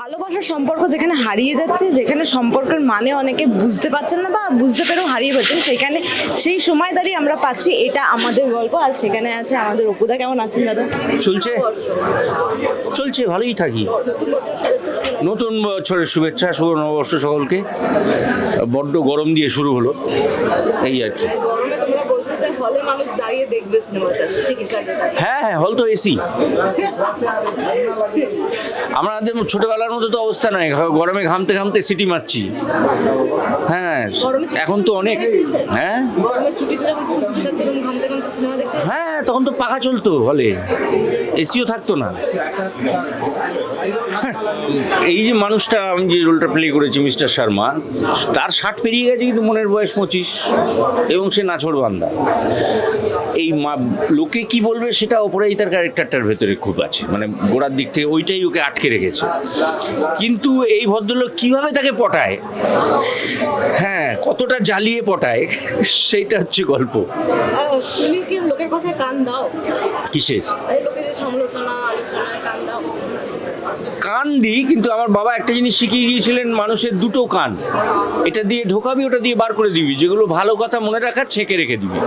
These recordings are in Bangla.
ভালোবাসার সম্পর্ক যেখানে হারিয়ে যাচ্ছে, যেখানে সম্পর্কের মানে অনেকে বুঝতে পারছেন না বা বুঝতে পেরেও হারিয়ে ফেলছেন, সেখানে সেই সময় দাঁড়িয়ে আমরা পাচ্ছি এটা আমাদের গল্প। আর সেখানে আছে আমাদের অপুদা। কেমন আছেন দাদা? চলছে। চলছে, ভালোই থাকি। নতুন বছরের শুভেচ্ছা, শুভ নববর্ষ সকলকে। বড্ড গরম দিয়ে শুরু হলো, এই আর কি গরমে তোমরা বলছো যে হলে মানুষ দাঁড়িয়ে দেখবে সিনেমাটা টিকিট কাটবে হ্যাঁ হ্যাঁ হল তো এসি আমাদের ছোটবেলার মতো তো অবস্থা নয় গরমে ঘামতে ঘামতে সিটি মারছি। হ্যাঁ এখন তো অনেক হ্যাঁ? হ্যাঁ তখন তো পাখা চলতো হলে। এসিও থাকতো না। এই যে মানুষটা আমি যে রোলটা প্লে করেছি মিস্টার শর্মা তার ষাট পেরিয়ে গেছে কিন্তু মনের বয়স পঁচিশ এবং সে নাছড় বান্দা। এই মা লোকে কি বলবে সেটা ওপরেই তার ক্যারেক্টারটার ভেতরে খুব আছে। মানে গোড়ার দিক থেকে ওইটাই ওকে আটকে রেখেছে। কিন্তু এই ভদ্রলোক কীভাবে তাকে পটায়? হ্যাঁ কতটা জ্বালিয়ে পটায় সেইটা হচ্ছে গল্প। তুমি কি লোকের কথায় কান দাও? কিসের? লোকের সমালোচনা আলোচনায় কান দাও। কান দিই কিন্তু আমার বাবা একটা জিনিস শিখিয়ে গিয়েছিলেন মানুষের দুটো কান। এটা দিয়ে ঢোকাবি ওটা দিয়ে বার করে দিবি। যেগুলো ভালো কথা মনে রাখার ছেঁকে রেখে দিবি।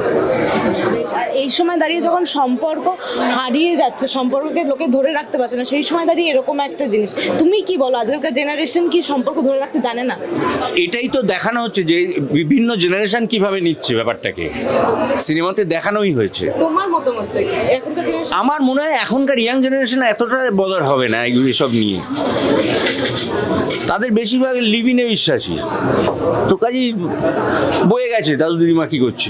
আর এই সময় দাঁড়িয়ে যখন সম্পর্ক হারিয়ে যাচ্ছে সম্পর্ককে লোকে ধরে রাখতে পারছে না সেই সময় দাঁড়িয়ে এরকম একটা জিনিস। তুমি কি বলো আজকালকার জেনারেশন কি সম্পর্ক ধরে রাখতে জানে না? এটাই তো দেখানো হচ্ছে যে বিভিন্ন জেনারেশন কীভাবে নিচ্ছে ব্যাপারটাকে। সিনেমাতে দেখানোই হয়েছে। তোমার মতামত? আমার মনে হয় এখনকার ইয়াং জেনারেশন এতটা বদল হবে না এসব নিয়ে। তাদের বেশিরভাগ লিভিনে বিশ্বাসী। তো কাজেই বয়ে গেছে দাদু দিদিমা কি করছে?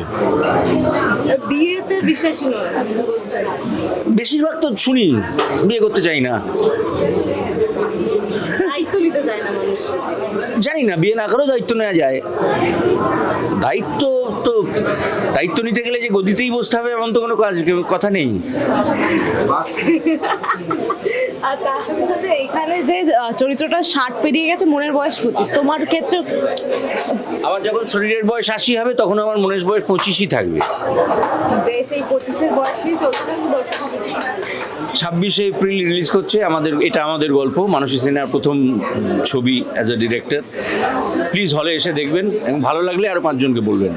বিয়েতে বিশ্বাসী নয় বেশিরভাগ তো শুনি বিয়ে করতে চাই না দায়িত্ব নিতে চায় না মানুষ জানি না, বিয়ে না করেও দায়িত্ব নেওয়া যায়। দায়িত্ব তো, দায়িত্ব নিতে গেলে যে গদিতেই বসতে হবে এমন তো কোনো কাজ, কথা নেই। আর তার সাথে সাথে এখানে যে চরিত্রটা ষাট পেরিয়ে গেছে, মনের বয়স পঁচিশ। তোমার ক্ষেত্রে আবার যখন শরীরের বয়স আশি হবে তখন আমার মনের বয়স পঁচিশই থাকবে। বেশ এই পঁচিশের বয়স নিয়ে চলতে থাকবে দর্শক ছাব্বিশে এপ্রিল রিলিজ করছে আমাদের এটা আমাদের গল্প। মানসী সিনহার প্রথম ছবি অ্যাজ এ ডিরেক্টর প্লিজ হলে এসে দেখবেন এবং ভালো লাগলে আরও পাঁচজনকে বলবেন।